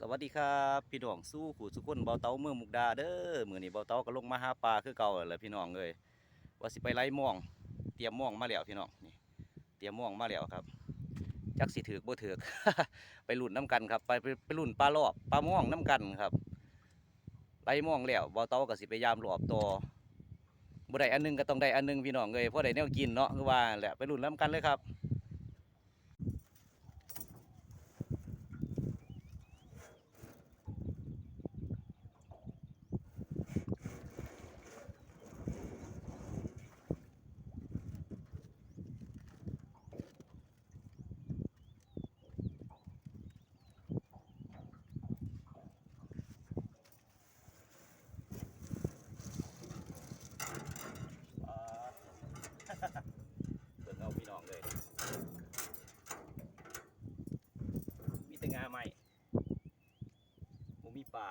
สวัสดีครับพี่น้องสู้ขู่สุกคนเบาเตาเมืองมุกดาเด้อมือนี้เบาเตาก็ลงมาหาปลาคือเก่าแหละพี่น้องเอ้ยว่าสิไปไล่ม่วง เตรียมม่วงมาแล้วพี่น้องนี่เตรียมม่วงมาแล้วครับจักสิถือกบ่ถือกไปลุ่นน้ำกันครับไปไปไปลุ่นปลารอบปลาม่วงน้ำกันครับไล่ม่วงแล้วเบาเตาก็สิไปยามรอบต่อบ่ได้อันหนึงก็ต้องได้อันหนึงพี่น้องเอ้ยเพราะได้แนวกินเนาะคือว่าแหละไปลุ่นน้ำกันเลยครับ เบิ่งเอาพี่น้องเลย มีแต่งาใหม่บ่มีปลา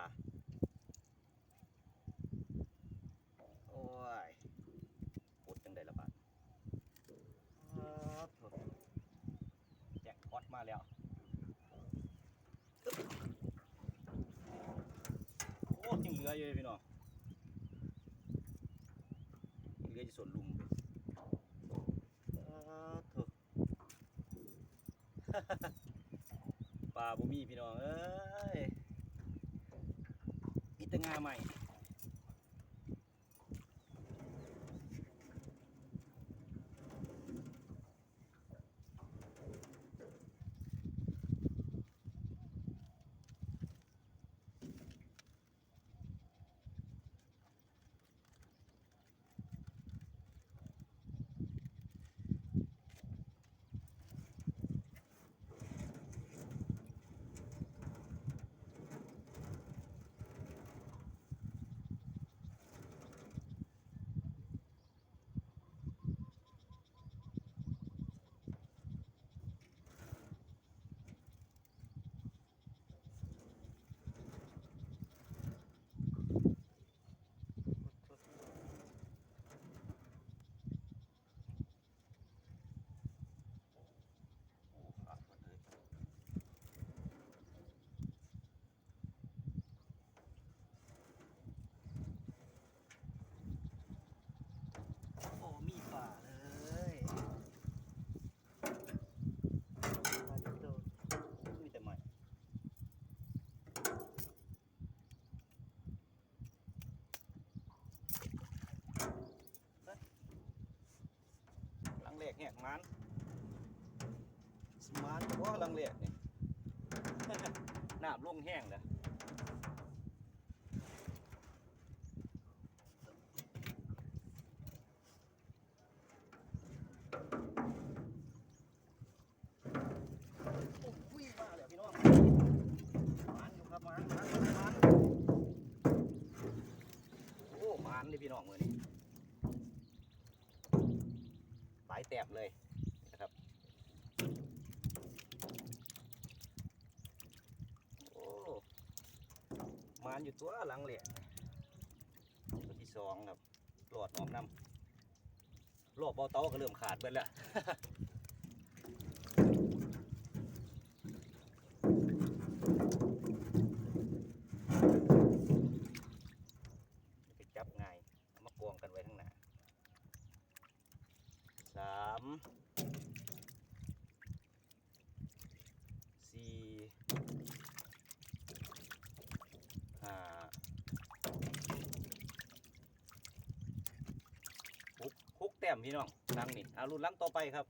โอ้ยปวดจังไดละบาดอ่าโถ่แจ็คพอตมาแล้ว โอ้ยังเหลืออยู่พี่น้องเรือจะสวนลุมไปเถอะ ปลาบุมีพี่น้องเอ้ยมีแต่งาใหม่ โอ้มีป่าเลยมีแต่ใหม่ลังเหล็ กแหกมันสมานแต่ว่าลังเหล็กนี่ น้ำลงแห้งเลย โอ้ยมาแล้วพี่น้องมันอยู่ครับมันมันมันโอ้มันเลยพี่น้องมือนี้หลายแตบเลยนะครับ โอ้านอยู่ตัวหลังเหลี่ยตัวที่สองครับหลอดออกน้ำรอบเบาเตาก็เริ่มขาดไปแล้ว ไปจับง่ายเอามากองกันไว้ข้างหน้าสามสี่ห้าหกหกแต้ มพี่น้องลังนี่เอารุ่นลังต่อไปครับ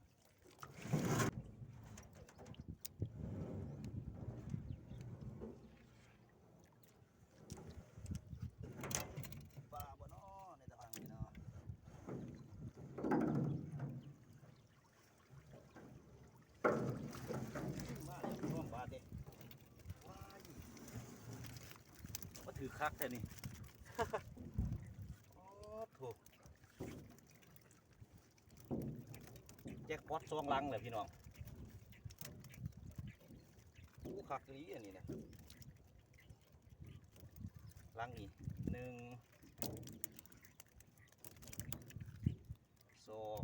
ปลาบ่เนาะในตะพังนี่เนาะมาแล้วร่วมปลาเด็กว้ายมาถือคักแท้นี่ โอ้ถูกแจ็ค พอตซองลังเลยพี่น้องโอ้คักอีหลีอันนี้นะลังนี่หนึ่งสอง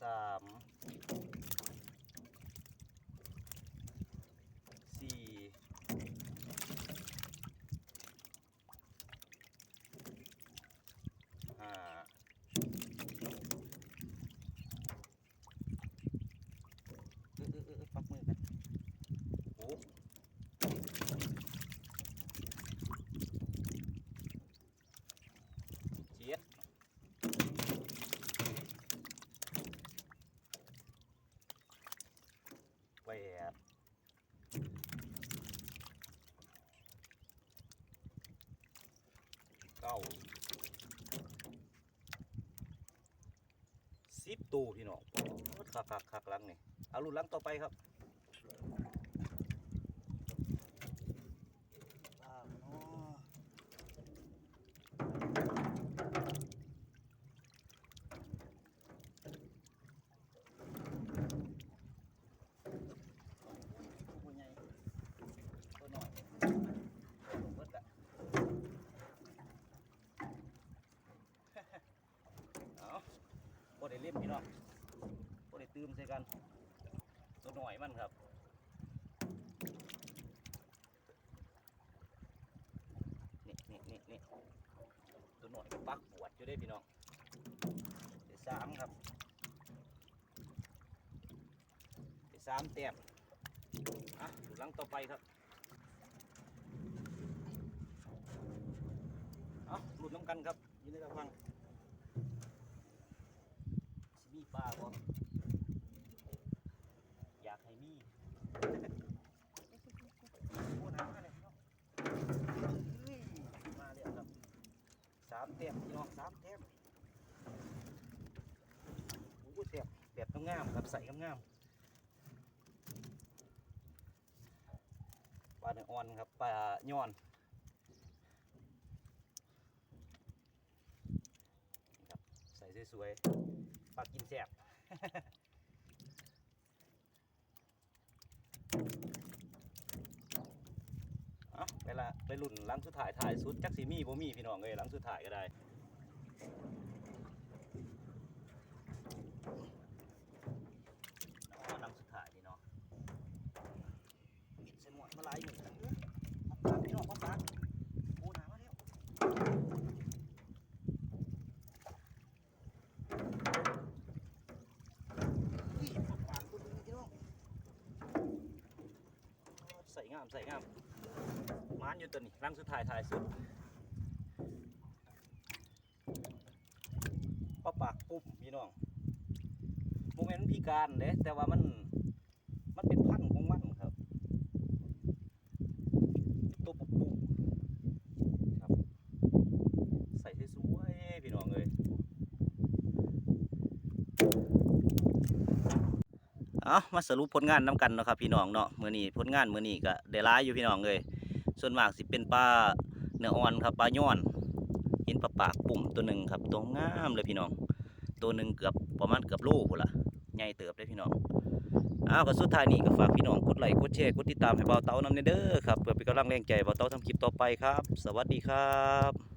สามสี่ห้าเออเออเออเออปักมือกันหกเจ็ด แปดเก้าสิบตูพี่น้องคักคักคักลังนี่เอารุ่นลังต่อไปครับ ป้าเนาะ ตัวใหญ่ตัวน้อยเบิดละเอาบ่ ได้เล่มพี่น้องบ่ได้ตื่มใส่กันตัวน้อยมันครับนี่นี่นี่นี่ตัวหน่อยก็ปักปวดอยู่ได้พี่น้องเดี๋ยวสามครับเดี๋ยวสามแต้มอะดูหลังต่อไปครับเอาหลุดน้ำกันครับยินดีรับฟัง สิมีปลาบ่อยากให้มีโอ้น้ำมาเลยพี่น้องเฮ้ยมาแล้วครับสามเต็มพี่น้องสามเต็มโอ้เต็มแบบงามๆครับใส่งามๆปลาเนื้ออ่อนครับปลาย้อนครับใส่สวยๆ ปลากินแสบเอาไปละไปลุ่นหลังสุดท้ายถ่ายสุดจักสีมีบ่มีพี่น้องเลยหลังสุดท้ายก็ได้อ๋อหลังสุดท้ายนี่เนาะปิดใส่หมวดมาหลายหนึ่งแล้วเด้อเอาปากพี่น้องเอาปากโอ้หนามาแล้วนี่เอาปากตัวนี้พี่น้อง ใส่งามใส่งาม้านอยู่ตัวนี้รังสุดท้ายถ่ายสุดปลาปากปุ่มพี่น้องโมเมนต์พิการเด้แต่ว่ามันเป็นพันธุ์ของมันครับ ตัวปุบปุบครับ ใส่สวยๆพี่น้องเลย เอามาสรุปผลงานน้ำกันเนาะครับพี่น้องเนาะมือนี้ผลงานมือนี้ก็ได้ร้ายอยู่พี่น้องเลยส่วนมากสิเป็นปลาเนื้ออ่อนครับปลาย้อนห็นปลาปากปุ่มตัวหนึ่งครับตัวงามเลยพี่น้อง ตัวหนึ่งเกือบประมาณเกือบโลพุ่นละใหญ่เติบเลยพี่น้องอ้าวก็สุดท้ายนี้ก็ฝากพี่น้องกดไลค์กดแชร์กดติดตามให้เบาเต้านำเด้อครับเพื่อเป็นกำลังแรงใจเบาเต้าทำคลิปต่อไปครับ สวัสดีครับ